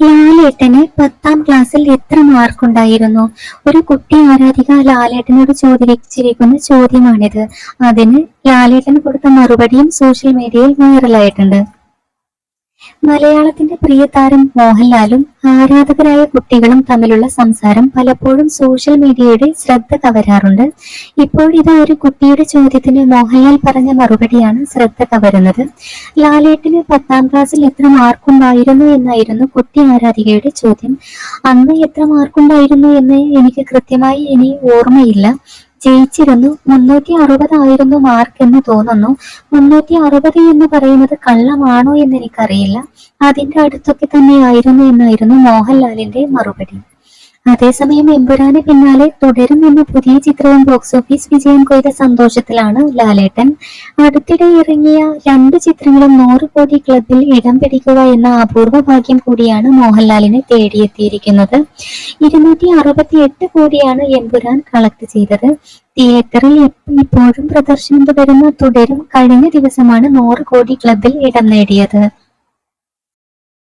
ലാലേട്ടന് പത്താം ക്ലാസ്സിൽ എത്ര മാർക്കുണ്ടായിരുന്നു? ഒരു കുട്ടി ആരാധിക ലാലേട്ടനോട് ചോദിച്ചിരിക്കുന്ന ചോദ്യമാണിത്. അതിന് ലാലേട്ടൻ കൊടുത്ത മറുപടിയും സോഷ്യൽ മീഡിയയിൽ വൈറലായിട്ടുണ്ട് മലയാളത്തിന്റെ പ്രിയ താരം മോഹൻലാലും ആരാധകരായ കുട്ടികളും തമ്മിലുള്ള സംസാരം പലപ്പോഴും സോഷ്യൽ മീഡിയയുടെ ശ്രദ്ധ കവരാറുണ്ട്. ഇപ്പോഴിത് ഒരു കുട്ടിയുടെ ചോദ്യത്തിന് മോഹൻലാൽ പറഞ്ഞ മറുപടിയാണ് ശ്രദ്ധ കവരുന്നത്. ലാലേട്ടിന് പത്താം ക്ലാസ്സിൽ എത്ര മാർക്കുണ്ടായിരുന്നു എന്നായിരുന്നു കുട്ടി ആരാധികയുടെ ചോദ്യം. അന്ന് എത്ര മാർക്കുണ്ടായിരുന്നു എന്ന് എനിക്ക് കൃത്യമായി ഇനി ഓർമ്മയില്ല. ജയിച്ചിരുന്നു. മുന്നൂറ്റി അറുപതായിരുന്നു മാർക്ക് എന്ന് തോന്നുന്നു. മുന്നൂറ്റി അറുപത് എന്ന് പറയുന്നത് കള്ളമാണോ എന്ന് എനിക്കറിയില്ല. അതിന്റെ അടുത്തൊക്കെ തന്നെയായിരുന്നു എന്നായിരുന്നു മോഹൻലാലിന്റെ മറുപടി. അതേസമയം എമ്പുരാന് പിന്നാലെ തുടരും എന്ന പുതിയ ചിത്രവും ബോക്സ് ഓഫീസ് വിജയം കൊയ്ത സന്തോഷത്തിലാണ് ലാലേട്ടൻ. അടുത്തിടെ ഇറങ്ങിയ രണ്ട് ചിത്രങ്ങളും നൂറ് കോടി ക്ലബിൽ ഇടം പിടിക്കുക എന്ന അപൂർവ ഭാഗ്യം കൂടിയാണ് മോഹൻലാലിനെ തേടിയെത്തിയിരിക്കുന്നത്. ഇരുന്നൂറ്റി അറുപത്തി എട്ട് കോടിയാണ് എമ്പുരാൻ കളക്ട് ചെയ്തത്. തിയേറ്ററിൽ ഇപ്പോഴും പ്രദർശനം തുടരുന്ന തുടരും കഴിഞ്ഞ ദിവസമാണ് നൂറ് കോടി ക്ലബിൽ ഇടം നേടിയത്.